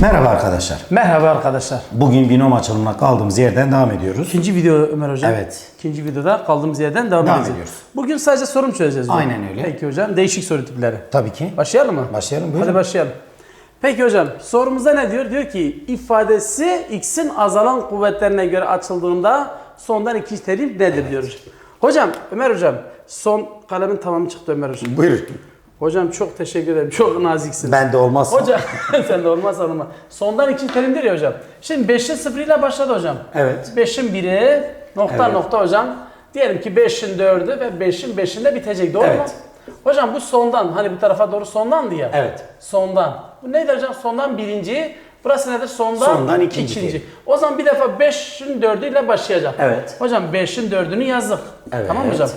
Merhaba arkadaşlar. Merhaba arkadaşlar. Bugün binom açılımına kaldığımız yerden devam ediyoruz. İkinci video Ömer Hocam. Evet. İkinci videoda kaldığımız yerden devam, Devam ediyoruz. Bugün sadece sorum çözeceğiz. hocam. Aynen öyle. Peki hocam. Değişik soru tipleri. Tabii ki. Başlayalım mı? Başlayalım, buyurun. Hadi başlayalım. Peki hocam sorumuzda ne diyor? Diyor ki ifadesi x'in azalan kuvvetlerine göre açıldığında sondan ikinci terim nedir diyor. Hocam Ömer hocam son kalemin tamamı çıktı Ömer hocam. Buyur. Hocam çok teşekkür ederim. Çok naziksin. Ben de olmazsa. Hocam sen de olmaz olma. Sondan ikinci terimdir ya hocam. Şimdi 5'in sıfırıyla başladı hocam. Evet. 5'in biri nokta Evet. nokta hocam. Diyelim ki 5'in 4'ü ve 5'in 5'inde bitecek doğru mu? Evet. Hocam bu sondan hani bu tarafa doğru sondan diye. Evet. Sondan. Bu nedir hocam? Sondan birinci. Burası nedir? Sondan, Sondan ikinci. O zaman bir defa 5'in 4'ü ile başlayacak. Evet. Hocam 5'in 4'ünü yazdık. Evet. Tamam mı hocam?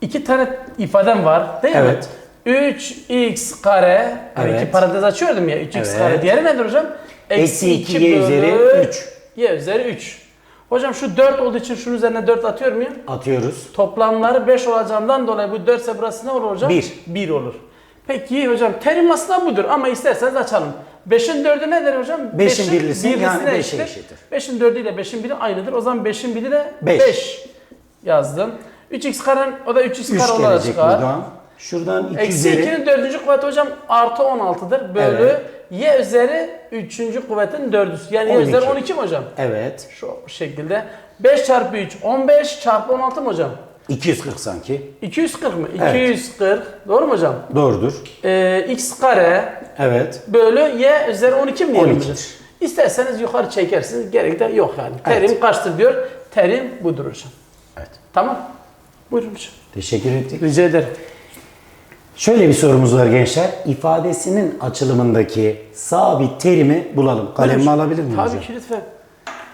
İki tane ifadem var değil Evet. mi? 3x kare, hani Evet. iki parantez açıyordum ya 3x Evet. kare. Diğeri nedir hocam? Eksi iki y bölü üzeri üç. Y üzeri 3. Hocam şu 4 olduğu için şunun üzerine 4 atıyor muyum? Atıyoruz. Toplamları 5 olacağından dolayı bu 4 ise burası ne olur hocam? Bir. 1 olur. Peki hocam terim aslında budur ama isterseniz açalım. 5'in 4'ü nedir hocam? Beşin birlisi yani beşe eşittir. 5'in 4'ü ile 5'in 1'i aynıdır. O zaman 5'in 1'i de Beş. 5 yazdım. 3x karen o da 3x 3 kare olarak çıkar. buradan. Şuradan 2 Eksi üzeri. 2'nin dördüncü kuvveti hocam artı 16'dır. Bölü Evet. y üzeri 3. kuvvetin dördüsü. Yani y 12. üzeri 12 mi hocam? Evet. Şu şekilde. 5 çarpı 3 15 çarpı 16 mı hocam? 240 sanki. 240 mı? Evet. 240. Doğru mu hocam? Doğrudur. Ee, x kare Evet. bölü y üzeri 12 mi diyelim 12'dir. hocam? İsterseniz yukarı çekersiniz. Gerek de yok yani. Evet. Terim kaçtır diyor. Terim budur hocam. Evet. Tamam. Buyurun hocam. Teşekkür ettik. Rica ederim. Şöyle bir sorumuz var gençler. İfadesinin açılımındaki sabit terimi bulalım. Kalemimi alabilir miyim Tabii hocam? ki lütfen.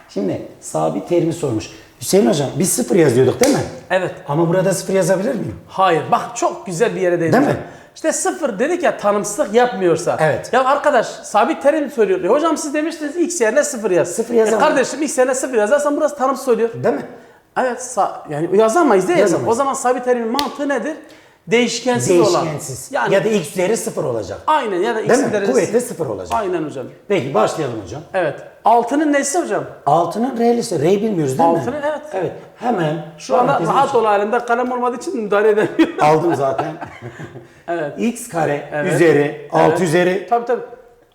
Şimdi sabit terimi sormuş. Hüseyin hocam biz sıfır yazıyorduk değil mi? Evet. Ama burada sıfır yazabilir miyim? Hayır. Bak çok güzel bir yere değindin. Değil mi? İşte sıfır dedik ya tanımsızlık yapmıyorsa. Evet. Ya arkadaş sabit terim soruyor. E hocam siz demiştiniz x yerine sıfır yaz. Sıfır yazamam. E kardeşim x yerine sıfır yazarsan burası tanımsız söylüyor. Değil mi? Evet sa- yani yazamayız değil Yazamayız. mi? O zaman sabit terimin mantığı nedir? Değişkensiz, olan. Değişkensiz. Yani Ya da x üzeri sıfır olacak. aynen ya da Değil x'in mi? derecesi. Kuvveti sıfır olacak. Aynen hocam. Peki başlayalım hocam. Evet. Altının nesi hocam? Altının R'lisi. R'yi bilmiyoruz değil mi? Altının, evet. Evet. Hemen Şu anda parantezin rahat ol halinde kalem olmadığı için müdahale edemiyorum. Aldım zaten. evet. x kare Evet. üzeri 6 üzeri Tabii tabii.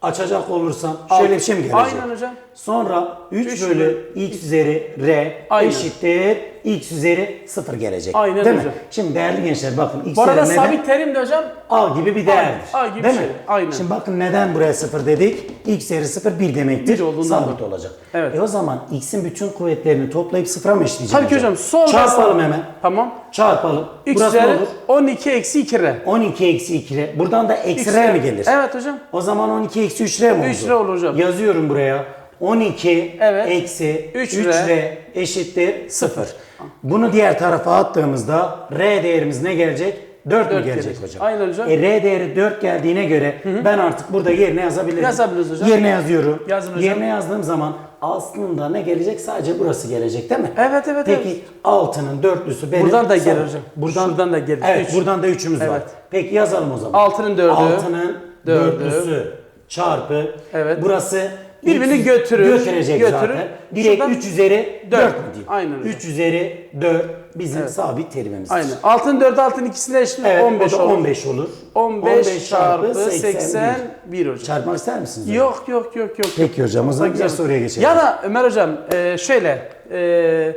açacak olursam şöyle bir şey mi gelecek? Aynen hocam. Sonra 3 Üç bölü x üzeri r Aynen. eşittir x üzeri 0 gelecek. Aynen Değil hocam. mi? Şimdi değerli gençler bakın x Bu arada üzeri neden? sabit terim de hocam A gibi bir değerdir. A gibi Değil bir mi? şey. Aynen. Şimdi bakın neden buraya 0 dedik? X üzeri 0 1 demektir. Bir olduğundan Sabit dolayı. olacak. Evet. E o zaman x'in bütün kuvvetlerini toplayıp sıfıra mı eşitleyeceğim Tabii ki hocam. Sol Çarpalım hemen. Tamam. Çarpalım. X Burası üzeri olur? 12 eksi 2 r. 12 eksi 2 r. Buradan da eksi r üzeri- mi gelir? Evet hocam. O zaman 12 eksi 3 r mi oldu? 3 r olur hocam. Yazıyorum buraya. 12 Evet. eksi 3 3 r, R eşittir 0. Bunu diğer tarafa attığımızda r değerimiz ne gelecek? 4 mü Dört gelecek gelecek. hocam? Aynen hocam. E, r değeri 4 geldiğine göre ben artık burada yerine yazabilirim. Yazabiliriz hocam. Yerine yazıyorum. Yazın hocam. Yerine yazdığım zaman aslında ne gelecek? Sadece burası gelecek değil mi? Evet, evet, Peki evet. altının dörtlüsü benim. Buradan da gelir hocam. Buradan, Şuradan da gelir. Evet Üç. buradan da üçümüz var. Evet. Peki yazalım o zaman. Altının dördü. Altının Dördü. dörtlüsü çarpı. Evet. Burası Birbirini götürür, Götürecek götürür. zaten. Direkt Şuradan 3 üzeri 4 dört. mü diyeyim? Aynen hocam. 3 üzeri 4 bizim sabit terimimizdir. Aynen. Altın 4 altın ikisine eşit Evet 15 o da olur. 15 olur. 15, çarpı 81 hocam. Çarpmak ister misiniz? hocam? Yok yok yok yok. Peki hocam o zaman diğer soruya geçelim. Ya da Ömer hocam e, şöyle e,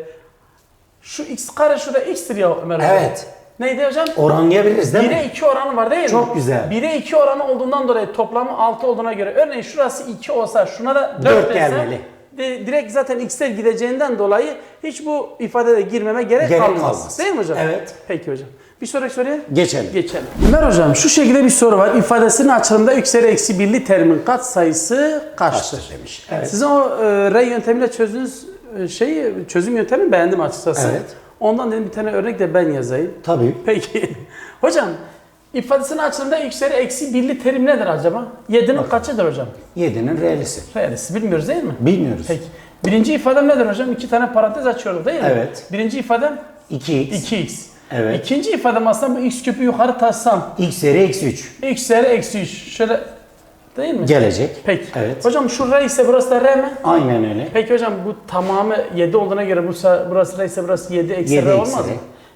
şu x kare şurada x'tir ya Ömer hocam. Evet. Neydi hocam? Oranlayabiliriz değil 1'e mi? 2 oranı var değil mi? Çok güzel. 1'e 2 oranı olduğundan dolayı toplamı 6 olduğuna göre örneğin şurası 2 olsa şuna da 4, Dört gelmeli. de- direkt zaten x'ten gideceğinden dolayı hiç bu ifadede girmeme gerek, Gerek kalmaz. kalmaz. Değil mi hocam? Evet. Peki hocam. Bir sonraki soruya Geçelim. geçelim. Ömer hocam şu şekilde bir soru var. İfadesinin açılımında x üzeri eksi birli terimin katsayısı kaçtır? Kaçtır demiş. Evet. Sizin o e, R yöntemiyle çözdüğünüz e, şeyi çözüm yöntemini beğendim açıkçası. Evet. Ondan dedim bir tane örnek de ben yazayım. Tabii. Peki. Hocam ifadesinin açılımında x üzeri eksi birli terim nedir acaba? 7'nin kaçıdır hocam? 7'nin R'lisi. Realisi bilmiyoruz değil mi? Bilmiyoruz. Peki. Birinci ifadem nedir hocam? İki tane parantez açıyoruz değil mi? Evet. Birinci ifadem 2x. 2x. Evet. İkinci ifadem aslında bu x küpü yukarı taşsam x üzeri eksi 3. x üzeri eksi 3. Şöyle Değil mi? Gelecek. Peki. Evet. Hocam şu R ise burası da R mi? Aynen öyle. Peki hocam bu tamamı 7 olduğuna göre burası, burası R ise burası 7 eksi R olmaz mı?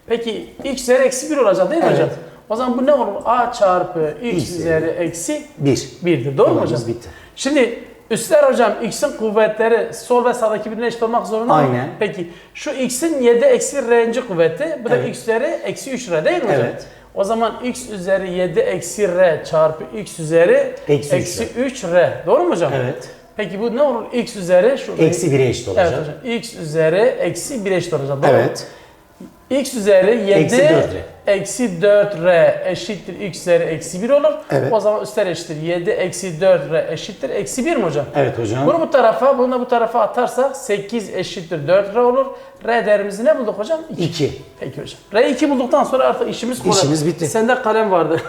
Peki x üzeri eksi 1 olacak değil mi Evet. hocam? O zaman bu ne olur? A çarpı x, X üzeri eksi 1. 1'dir. Doğru mu hocam? bitti. Şimdi üstler hocam x'in kuvvetleri sol ve sağdaki birbirine eşit olmak zorunda mı? Aynen. Peki şu x'in 7 eksi r'nci kuvveti bu da Evet. x üzeri eksi 3 r değil mi hocam? Evet. O zaman x üzeri 7 eksi r çarpı x üzeri Eksi eksi 3 r. Doğru mu hocam? Evet. Peki bu ne olur? x üzeri şu Eksi 1'e eşit olacak. Evet hocam. x üzeri eksi 1'e eşit olacak. Doğru mu? X üzeri 7 Eksi 4R. eksi 4r eşittir x üzeri eksi 1 olur. Evet. O zaman üstler eşittir 7 eksi 4r eşittir eksi 1 mi hocam? Evet hocam. Bunu bu tarafa, bunu da bu tarafa atarsak 8 eşittir 4r olur. R değerimizi ne bulduk hocam? 2. 2. Peki hocam. R2 bulduktan sonra artık işimiz kolay. İşimiz bitti. Sende kalem vardı.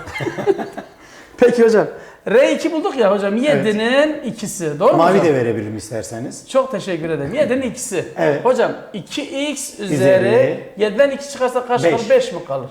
Peki hocam. R2 bulduk ya hocam. 7'nin ikisi. Doğru mu Mavi hocam? de verebilirim isterseniz. Çok teşekkür ederim. 7'nin ikisi. Evet. Hocam 2x üzeri Üzeri. 7'den 2 çıkarsa kaç Beş. kalır? 5 mi kalır?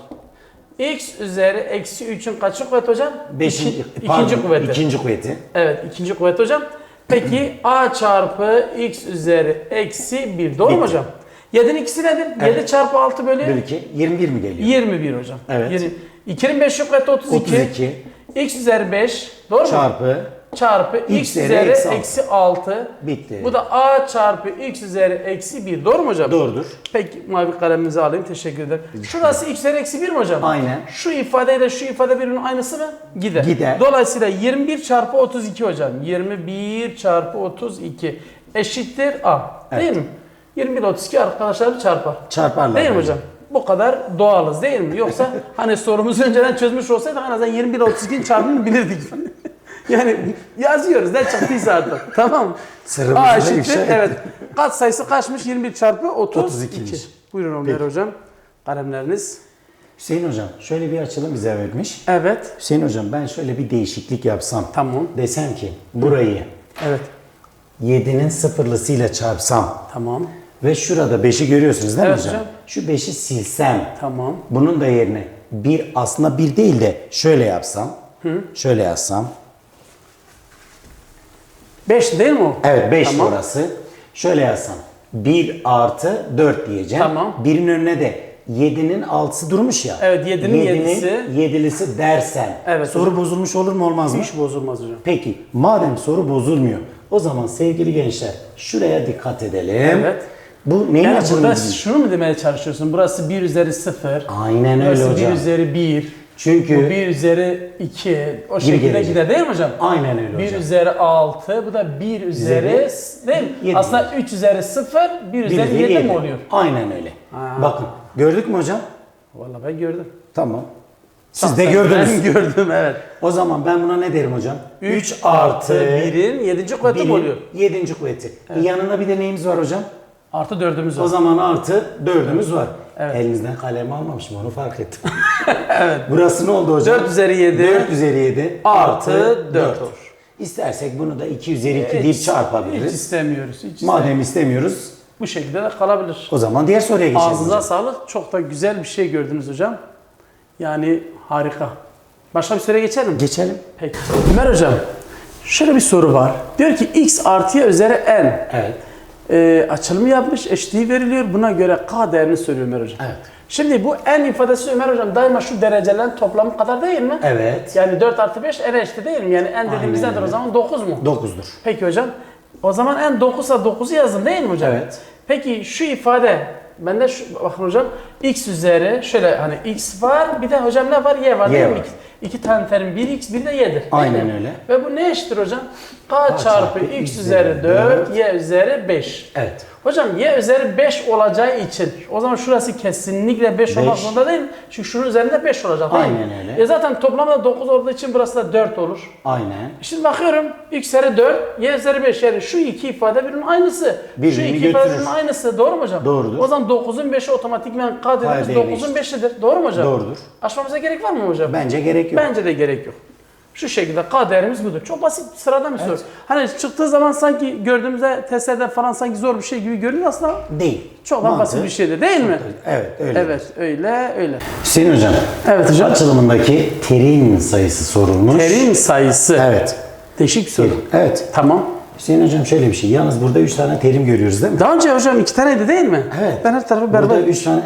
x üzeri eksi 3'ün kaçı kuvvet hocam? Beşin, İki- pardon, ikinci kuvveti. İkinci kuvveti. Evet ikinci kuvvet hocam. Peki a çarpı x üzeri eksi 1 doğru mu Bitti. hocam? 7'nin ikisi nedir? 7 çarpı 6 bölü Bölü 2. 21 mi geliyor? 21 hocam. Evet. 20. 2'nin 5 kuvveti 32. 32 x üzeri 5 doğru mu? çarpı Çarpı x, X üzeri eksi altı. eksi 6. bitti. Bu da a çarpı x üzeri eksi 1 doğru mu hocam? Doğrudur. Peki mavi kalemimizi alayım teşekkür ederim. Şurası x üzeri eksi 1 mi hocam? Aynen. Şu ifadeyle şu ifade birbirinin aynısı mı? Gider. Gider. Dolayısıyla 21 çarpı 32 hocam. 21 çarpı 32 eşittir a. Değil mi? 21 32 arkadaşlar çarpar. Çarparlar. Değil mi hocam? Bu kadar doğalız değil mi? Yoksa hani sorumuzu önceden çözmüş olsaydık en azından 21 32'nin çarpımını bilirdik. yani yazıyoruz ne çıktıysa artık. Tamam mı? Sırrımızı A eşittir. Evet. Kat sayısı kaçmış? 21 çarpı 32. 32. Buyurun Ömer hocam. Kalemleriniz. Hüseyin hocam şöyle bir açılım bize vermiş. Evet. Hüseyin hocam ben şöyle bir değişiklik yapsam. Tamam. Desem ki burayı Evet. 7'nin sıfırlısıyla çarpsam Tamam. Ve şurada 5'i görüyorsunuz değil mi Evet hocam? hocam. Şu 5'i silsem. Tamam. Bunun da yerine bir aslında bir değil de şöyle yapsam. Şöyle yazsam. 5 değil mi o? Evet 5 Tamam. orası. Şöyle yazsam. 1 artı 4 diyeceğim. Tamam. Birin önüne de 7'nin 6'sı durmuş ya. Evet, yedinin yedisi. 7'lisi dersen. Evet Soru bozulmuş olur mu olmaz mı? Hiç bozulmaz hocam. Peki madem soru bozulmuyor. O zaman sevgili gençler şuraya dikkat edelim. Evet. Bu neyin Yani açılımı? burada şunu mu demeye çalışıyorsun? Burası 1 üzeri 0. Aynen öyle Burası hocam. 1 üzeri 1. Çünkü- Bu 1 üzeri 2. O şekilde gelecek. gider değil mi hocam? Aynen öyle 1 hocam. üzeri 6. Bu da 1 üzeri değil mi? yedi. Aslında 3 üzeri 0. 1 Bir üzeri üzeri 7 mi oluyor? Aynen öyle. Ha. Bakın gördük mü hocam? Vallahi ben gördüm. Tamam. Siz de Ben gördünüz. gördüm evet. O zaman ben buna ne derim hocam? 3 artı 1'in 7. kuvveti oluyor? 7. kuvveti. Yanında bir de neyimiz var hocam? Artı 4'ümüz O var. zaman artı 4'ümüz var. Evet. Elinizden kalemi almamışım onu fark ettim. evet. Burası ne oldu hocam? 4 üzeri 7. 4 üzeri 7 Artı artı 4. dört olur. İstersek bunu da 2 üzeri 2 deyip Hiç çarpabiliriz. istemiyoruz. Hiç istemiyoruz. Madem istemiyoruz Bu şekilde de kalabilir. o zaman diğer soruya geçelim. Ağzınıza hocam. sağlık. Çok da güzel bir şey gördünüz hocam. Yani harika. Başka bir soruya geçelim mi? Geçelim. Peki. Ömer hocam, şöyle bir soru var. Diyor ki x artıya üzeri n. Evet. Ee, açılımı yapmış, eşitliği veriliyor. Buna göre k değerini söylüyor Ömer hocam. Evet. Şimdi bu n ifadesi Ömer hocam daima şu derecelerin toplamı kadar değil mi? Evet. Yani 4 artı 5 n eşit değil mi? Yani n dediğimiz nedir o zaman? 9 mu? 9'dur. Peki hocam. O zaman n 9 ise 9'u yazın değil mi hocam? Evet. Peki şu ifade bende şu bakın hocam x üzeri şöyle hani x var bir de hocam ne var y var Y değil mi? var. İki, tane terim bir x bir de y'dir. Aynen mi? öyle. Ve bu ne eşittir hocam? k, çarpı çarpı x üzeri 4 y üzeri 5. Evet. Hocam y üzeri 5 olacağı için o zaman şurası kesinlikle 5 olmak Beş. zorunda değil mi? Çünkü şunun üzerinde 5 olacak değil mi? Aynen öyle. E zaten toplamda 9 olduğu için burası da 4 olur. Aynen. Şimdi bakıyorum x üzeri 4, y üzeri 5 yani şu iki ifade birbirinin aynısı. şu Birbirini iki ifade götürür. birbirinin aynısı. Doğru mu hocam? Doğrudur. O zaman 9'un 5'i otomatikman k dediğimiz değerine 9'un 5'idir. Doğru mu hocam? Doğrudur. Aşmamıza gerek var mı hocam? Bence gerek yok. Bence de gerek yok. Şu şekilde k değerimiz budur. Çok basit sıradan bir soru. Hani çıktığı zaman sanki gördüğümüzde testlerde falan sanki zor bir şey gibi görünüyor aslında Değil. çok da basit bir şeydir değil mi? Evet öyle. Evet öyle öyle. Hüseyin hocam. Evet hocam. Açılımındaki terim sayısı sorulmuş. Terim sayısı. Evet. Değişik bir soru. Evet. Tamam. Hüseyin hocam şöyle bir şey. Yalnız burada 3 tane terim görüyoruz değil mi? Daha önce hocam iki taneydi değil mi? Evet. Ben her tarafı Burada berbat. 3 tane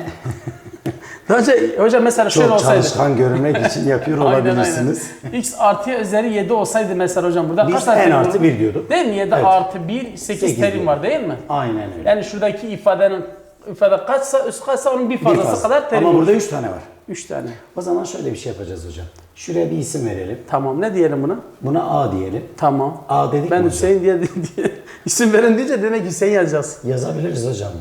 Daha önce hocam mesela şöyle çok olsaydı. çalışkan görünmek için yapıyor olabilirsiniz. aynen. X artıya üzeri 7 olsaydı mesela hocam burada Biz kaç tane terim artı var? bir diyorduk. Değil mi? 7 Evet. artı 1 8, Sekiz terim diyor. var değil mi? Aynen öyle. Yani şuradaki ifadenin ifade kaçsa üst kaçsa onun bir Bir fazlası fazla. kadar terim Ama burada olur. 3 tane var. 3 tane. O zaman şöyle bir şey yapacağız hocam. Şuraya bir isim verelim. Tamam ne diyelim buna? Buna A diyelim. Tamam. A dedik Ben mi hocam? Hüseyin diye, diye isim verin deyince demek Hüseyin yazacağız. Yazabiliriz hocam.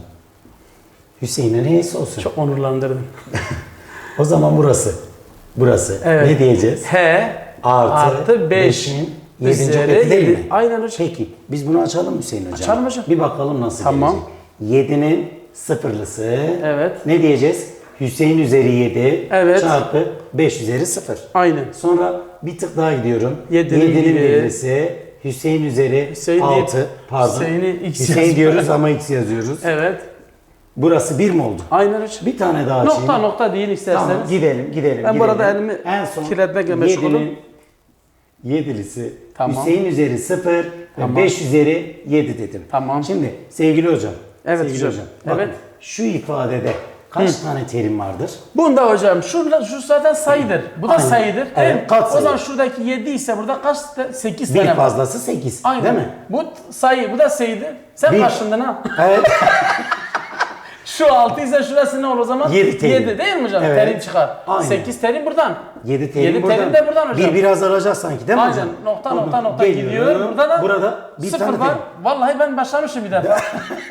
Hüseyin'e neyse olsun. Çok onurlandırdın. O zaman burası. Burası. Evet. Ne diyeceğiz? H Artı, artı 5 5'in 7. kökü değil mi? Aynen hocam. Peki biz bunu açalım Hüseyin hocam. Açalım hocam. Bir bakalım nasıl Tamam. gelecek. 7'nin sıfırlısı. Evet. Ne diyeceğiz? Hüseyin üzeri 7 Evet. çarpı 5 üzeri 0. Aynen. Sonra bir tık daha gidiyorum. Yedinin 7'nin biri. birlisi Hüseyin üzeri Hüseyin 6. değil, Pardon. Hüseyin'i X Hüseyin yazıyor. diyoruz ama X yazıyoruz. Evet. Burası 1 mi oldu? Aynen hocam. Bir tane daha açayım. Nokta nokta değil isterseniz. Tamam gidelim gidelim. Ben gidelim. burada elimi en son kirletmekle meşgulüm. 7'nin Yedilisi Tamam. Hüseyin üzeri 0 Tamam. ve 5 üzeri 7 dedim. Tamam. Şimdi sevgili hocam. Evet sevgili hocam. bakın, Evet. Şu ifadede kaç tane terim vardır? Bunda hocam şu, şu zaten sayıdır. Bu da Aynen. sayıdır. değil Evet, mi? katsayı. O zaman şuradaki 7 ise burada kaç? 8 Bir tane var. fazlası 8. Aynen. Değil mi? Bu sayı, bu da sayıdır. Sen Bir- karşındın ha. Evet. Şu 6 ise şurası ne olur o zaman? Yedi terim. 7 değil mi hocam? Evet. Terim çıkar. Aynen. 8 terim buradan. 7 terim Yedi buradan. terim de buradan hocam. Bir biraz alacak sanki değil mi Aynen. hocam? Nokta nokta nokta geliyorum. gidiyor. Burada da Burada bir sıfır tane var. terim. Vallahi ben başlamışım bir defa.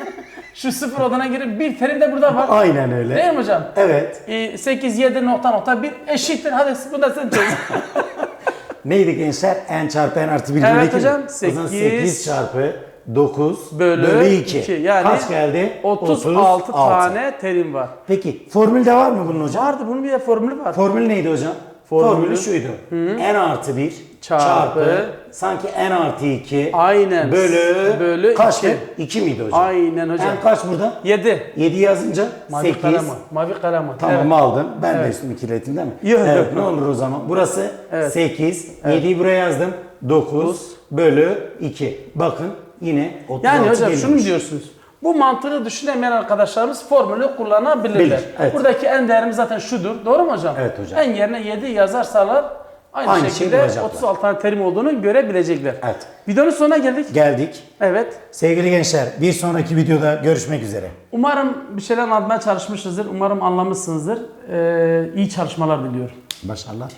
Şu sıfır odana girip bir terim de burada var. Aynen öyle. Değil mi hocam? Evet. Ee, 8, 7 nokta nokta bir eşittir. Hadi bunu da sen çöz. Neydi gençler? n çarpı n artı 1 Evet hocam, O zaman sekiz 8 çarpı 9 Bölü bölü 2. iki. Yani Kaç geldi? 36 tane terim var. Peki formülde var mı bunun hocam? Vardı bunun bir de formülü var. Formül neydi hocam? Formülü- Formülü şuydu. n artı 1 Çarpı- çarpı, sanki n artı 2 Aynen. bölü, Bölü kaçtı? iki. 2 miydi hocam? Aynen hocam. n kaç burada? 7. 7 yazınca Mavi 8. kalem. Mavi kalem. Tamam Evet. aldım. Ben de üstümü kirlettim değil mi? Yok, evet, yok. ne olur o zaman? Burası Evet. 8. 7'yi buraya yazdım. 9 bölü 2. Bakın yine 36 Yani hocam geliyormuş. şunu mu diyorsunuz? Bu mantığı düşünemeyen arkadaşlarımız formülü kullanabilirler. Bilir, evet. Buradaki en değerimiz zaten şudur. Doğru mu hocam? Evet hocam. En yerine 7 yazarsalar aynı, Aynı şekilde. 36 tane terim olduğunu görebilecekler. Evet. Videonun sonuna geldik. Geldik. Evet. Sevgili gençler bir sonraki videoda görüşmek üzere. Umarım bir şeyler anlatmaya çalışmışızdır. Umarım anlamışsınızdır. Ee, iyi çalışmalar diliyorum. Başarılar.